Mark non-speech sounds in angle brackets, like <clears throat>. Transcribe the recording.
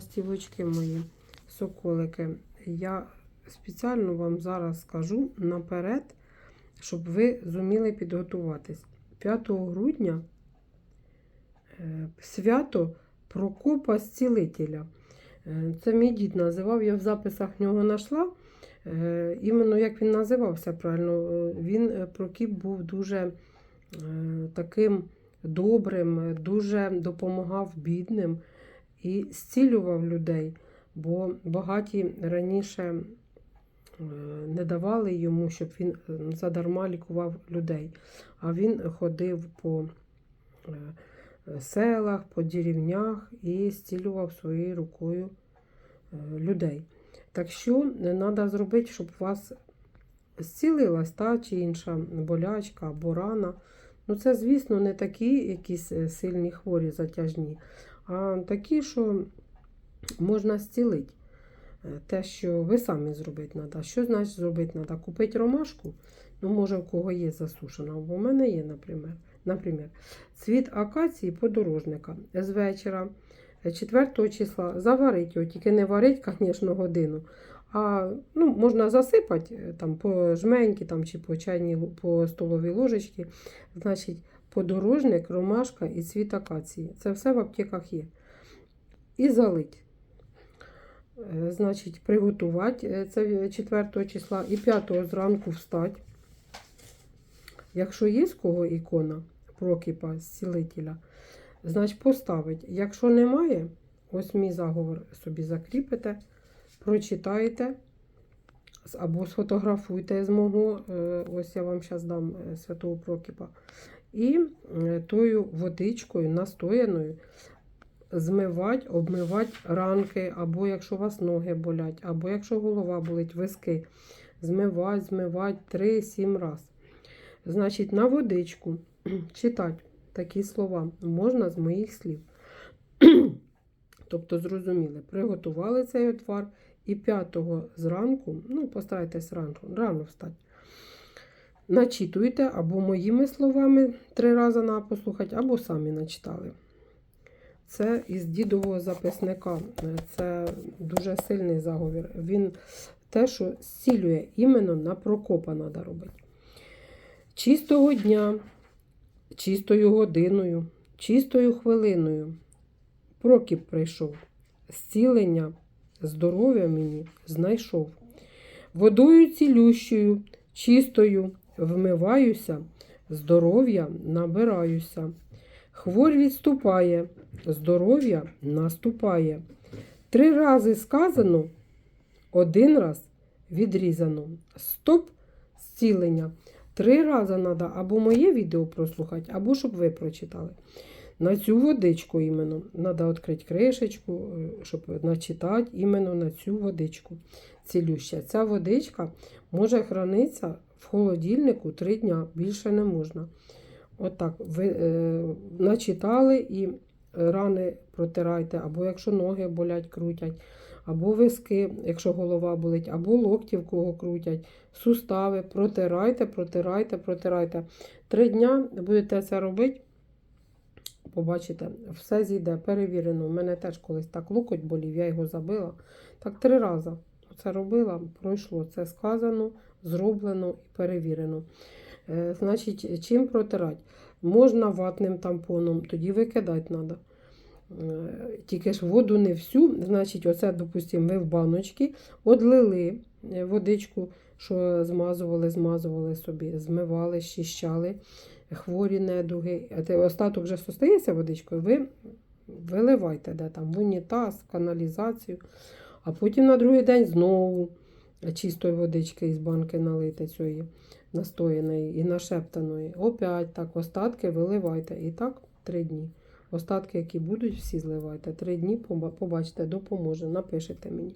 Стівочки мої, соколики, я спеціально вам зараз скажу наперед, щоб ви зуміли підготуватись. 5 грудня е, свято Прокопа Зцілителя. Е, Це мій дід називав, я в записах нього знайшла. Е, Іменно як він називався правильно, він Прокіп був дуже таким добрим, дуже допомагав бідним і зцілював людей, бо багаті раніше е, не давали йому, щоб він е, задарма лікував людей. А він ходив по е, селах, по деревнях і зцілював своєю рукою людей. Так що треба зробити, щоб у вас зцілилась та чи інша болячка або рана. Ну, це, звісно, не такі якісь сильні хворі затяжні, а такі, що можна зцілити. Е, Те, що ви самі зробити треба. Що значить зробити треба? Купити ромашку, ну, може, в кого є засушена, бо в мене є, наприклад. Наприклад, цвіт акації подорожника з вечора, е, 4 числа, заварити його, тільки не варить, <laughs> звісно, годину. А ну, можна засипати е, там, по жменьки там, чи по чайній по столовій ложечці. Значить, подорожник, ромашка і цвіт акації. Це все в аптеках є. І залить. Е, Значить, приготувати е, це 4 числа і 5 зранку встати. Якщо є з кого ікона Прокіпа, зцілителя, значить поставить. Якщо немає, ось мій заговор собі закріпите, прочитаєте або сфотографуйте з мого, е, ось я вам зараз дам святого Прокіпа. І тою водичкою настояною змивати, обмивати ранки, або якщо у вас ноги болять, або якщо голова болить, виски. Змивати, змивати 3-7 раз. Значить, на водичку <clears throat> читати такі слова можна з моїх слів. <clears throat> тобто, зрозуміли, приготували цей отвар і 5 зранку, ну, постарайтесь ранку, рано встати. Начитуйте або моїми словами три рази на послухати, або самі начитали. Це із дідового записника. Це дуже сильний заговір. Він те, що зцілює іменно на Прокопа треба робити. Чистого дня, чистою годиною, чистою хвилиною. Прокіп прийшов. Зцілення, здоров'я мені знайшов. Водою цілющою, чистою вмиваюся, здоров'я набираюся. Хворь відступає, здоров'я наступає. Три рази сказано, один раз відрізано. Стоп зцілення. Три рази треба або моє відео прослухати, або щоб ви прочитали. На цю водичку іменно треба відкрити кришечку, е, щоб начитати іменно на цю водичку. Цілюща. Ця водичка може хранитися в холодильнику три дня, більше не можна. Отак, ви е, начитали і рани протирайте, або якщо ноги болять, крутять, або виски, якщо голова болить, або локті в кого крутять, сустави, протирайте, протирайте, протирайте. Три дня будете це робити, побачите, все зійде, перевірено. У мене теж колись так локоть болів, я його забила. Так три рази це робила, пройшло. Це сказано, зроблено і перевірено. Е, Значить, чим протирати? Можна ватним тампоном, тоді викидати треба. Тільки ж воду не всю. Значить, оце, допустимо, ви в баночки одлили е, водичку, що змазували, змазували собі, змивали, щищали хворі недуги. Остаток вже що стається водичкою, ви виливайте де там в унітаз, в каналізацію, а потім на другий день знову чистої водички із банки налити цієї настояної і нашептаної. Опять так, остатки виливайте. І так три дні. Остатки, які будуть, всі зливайте. Три дні побачите, допоможе. Напишете мені.